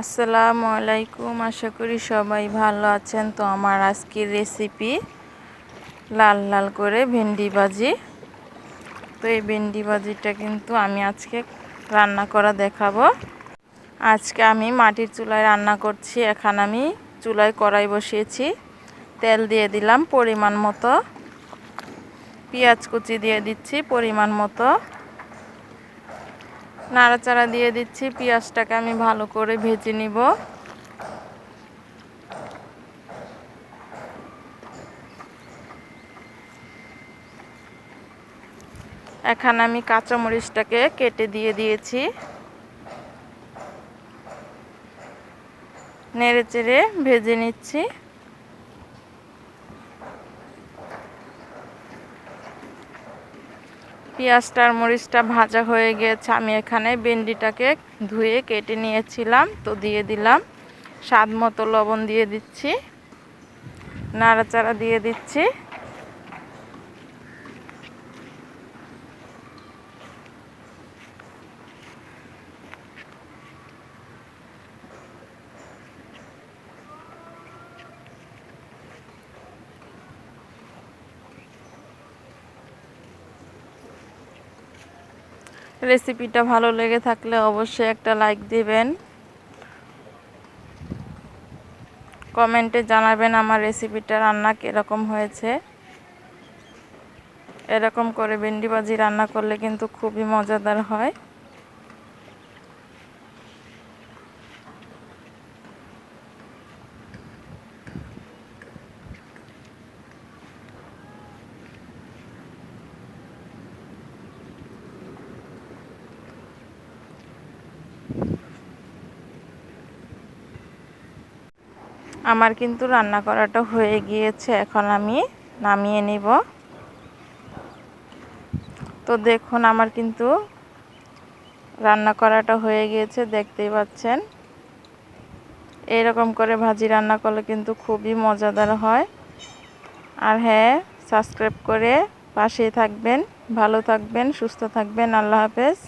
আসসালামু আলাইকুম। আশা করি সবাই ভালো আছেন। তো আমার আজকের রেসিপি লাল লাল করে ভেন্ডি ভাজি। তো এই ভেন্ডি ভাজিটা কিন্তু আমি আজকে রান্না করা দেখাবো। আজকে আমি মাটির চুলায় রান্না করছি। এখন আমি চুলায় কড়াই বসিয়েছি। তেল দিয়ে দিলাম পরিমাণ মতো। পেঁয়াজ কুচি দিয়ে দিচ্ছি পরিমাণ মতো। নাড়াচাড়া দিয়ে দিচ্ছি, পেঁয়াজটাকে আমি ভালো করে ভেজে নিব। এখানে আমি কাঁচামরিচটাকে কেটে দিয়ে দিয়েছি। নেড়ে চেড়ে ভেজে নিচ্ছি। পেঁয়াজটার মরিচটা ভাজা হয়ে গিয়েছে আমি এখানে ভেন্ডিটাকে ধুয়ে কেটে নিয়েছিলাম, তো দিয়ে দিলাম। স্বাদ মতো লবণ দিয়ে দিচ্ছি, নাড়াচাড়া দিয়ে দিচ্ছি। রেসিপিটা ভালো লেগে থাকলে অবশ্যই একটা লাইক দিবেন। কমেন্টে জানাবেন আমার রেসিপিটা রান্না কীরকম হয়েছে। এরকম করে ভেন্ডি ভাজি রান্না করলে কিন্তু খুবই মজাদার হয়। আমার কিন্তু রান্না করাটা হয়ে গিয়েছে, এখন আমি নামিয়ে নিব। তো দেখুন, আমার কিন্তু রান্না করাটা হয়ে গিয়েছে, দেখতেই পাচ্ছেন। এরকম করে ভাজি রান্না করলে কিন্তু খুবই মজাদার হয়। আর হ্যাঁ সাবস্ক্রাইব করে পাশেই থাকবেন, ভালো থাকবেন, সুস্থ থাকবেন, আল্লাহ হাফেজ।